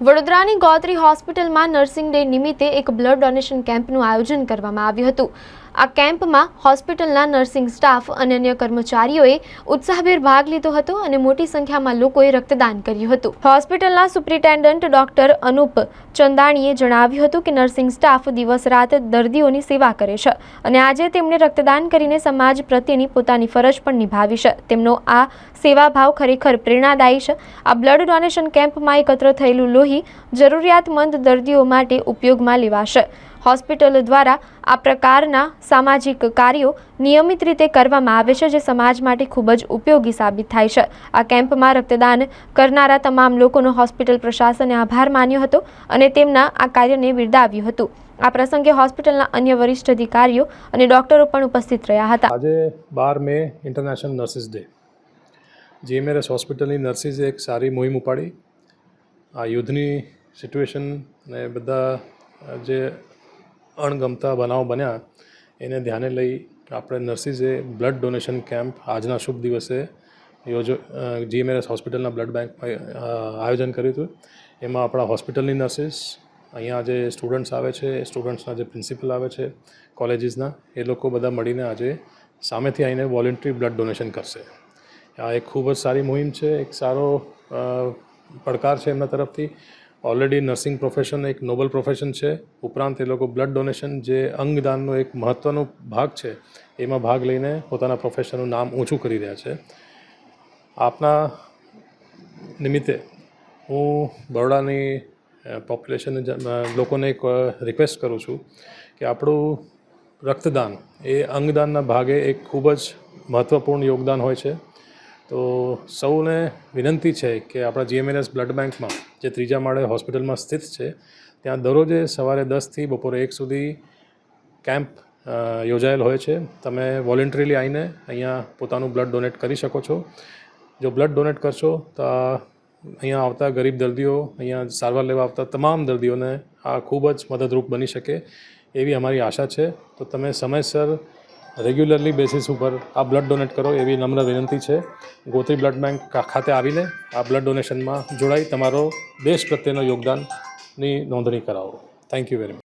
વડોદરાની ગોત્રી હોસ્પિટલમાં nursing day નિમિત્તે એક બ્લડ ડોનેશન કેમ્પનું આયોજન કરવામાં આવ્યું હતું. આ કેમ્પમાં હોસ્પિટલના નર્સિંગ સ્ટાફ અને અન્ય કર્મચારીઓએ ઉત્સાહભેર ભાગ લીધો હતો અને મોટી સંખ્યામાં લોકોએ રક્તદાન કર્યું હતું. હોસ્પિટલના સુપ્રિન્ટેન્ડન્ટ ડોક્ટર અનુપ ચંદાણીએ જણાવ્યું હતું કે નર્સિંગ સ્ટાફ દિવસ રાત દર્દીઓની સેવા કરે છે અને આજે તેમણે રક્તદાન કરીને સમાજ પ્રત્યેની પોતાની ફરજ પણ નિભાવી છે. તેમનો આ સેવાભાવ ખરેખર પ્રેરણાદાયી છે. આ બ્લડ ડોનેશન કેમ્પમાં એકત્ર થયેલું લોહી જરૂરિયાતમંદ દર્દીઓ માટે ઉપયોગમાં લેવાશે. હોસ્પિટલ દ્વારા આ પ્રકારના સામાજિક કાર્યો નિયમિત રીતે કરવામાં આવે છે, જે સમાજ માટે ખૂબ જ ઉપયોગી સાબિત થાય છે. આ કેમ્પમાં રક્તદાન કરનારા તમામ લોકોનો હોસ્પિટલ પ્રશાસને આભાર માન્યો હતો અને તેમના આ કાર્યને બિરદાવ્યું હતું. આ પ્રસંગે હોસ્પિટલના અન્ય વરિષ્ઠ અધિકારીઓ અને ડોક્ટરો પણ ઉપસ્થિત રહ્યા હતા. આજે બાર May International Nurses Day GMRS હોસ્પિટલની નર્સિસે એક સારી મુહિમ ઉપાડી. આ યુદ્ધની સિચ્યુએશન ને બધા જે અણગમતા બનાવ બન્યા, એને ધ્યાને લઈ આપણે નર્સિસે બ્લડ ડોનેશન કેમ્પ આજના શુભ દિવસે યોજો જીએમએરએસ હોસ્પિટલના બ્લડ બેંકમાં આયોજન કર્યું હતું. એમાં આપણા હોસ્પિટલની નર્સિસ અહીંયા જે સ્ટુડન્ટ્સ આવે છે સ્ટુડન્ટ્સના જે પ્રિન્સિપલ આવે છે કોલેજીસના એ લોકો બધા મળીને આજે સામેથી આવીને વોલેન્ટરી બ્લડ ડોનેશન કરશે. આ એક ખૂબ જ સારી મુહિમ છે, એક સારો પડકાર છે એમના તરફથી. ઓલરેડી નર્સિંગ પ્રોફેશન એક નોબલ પ્રોફેશન છે. ઉપરાંત એ લોકો બ્લડ ડોનેશન જે અંગદાનનો એક મહત્ત્વનો ભાગ છે, એમાં ભાગ લઈને પોતાના પ્રોફેશનનું નામ ઊંચું કરી રહ્યા છે. આપના નિમિત્તે હું બરોડાની પોપ્યુલેશન લોકોને એક રિક્વેસ્ટ કરું છું કે આપણું રક્તદાન એ અંગદાનના ભાગે એક ખૂબ જ મહત્ત્વપૂર્ણ યોગદાન હોય છે. તો સૌને વિનંતી છે કે આપણા જીએમએનએસ બ્લડ બેંકમાં, જે ત્રીજા માળે હોસ્પિટલમાં સ્થિત છે, ત્યાં દરરોજે સવારે દસથી બપોરે એક સુધી કેમ્પ યોજાયેલ હોય છે. તમે વોલેન્ટરીલી આવીને અહીંયા પોતાનું બ્લડ ડોનેટ કરી શકો છો. જો બ્લડ ડોનેટ કરશો, તો અહીંયા આવતા ગરીબ દર્દીઓ, અહીંયા સારવાર લેવા આવતા તમામ દર્દીઓને આ ખૂબ જ મદદરૂપ બની શકે એવી અમારી આશા છે. તો તમે સમયસર રેગ્યુલરલી બેસિસ ઉપર આ બ્લડ ડોનેટ કરો એવી નમ્ર વિનંતી છે. ગોત્રી બ્લડ બેંક ખાતે આવીને આ બ્લડ ડોનેશનમાં જોડાઈ તમારો દેશ પ્રત્યેનો યોગદાનની નોંધણી કરાવો. Thank you very much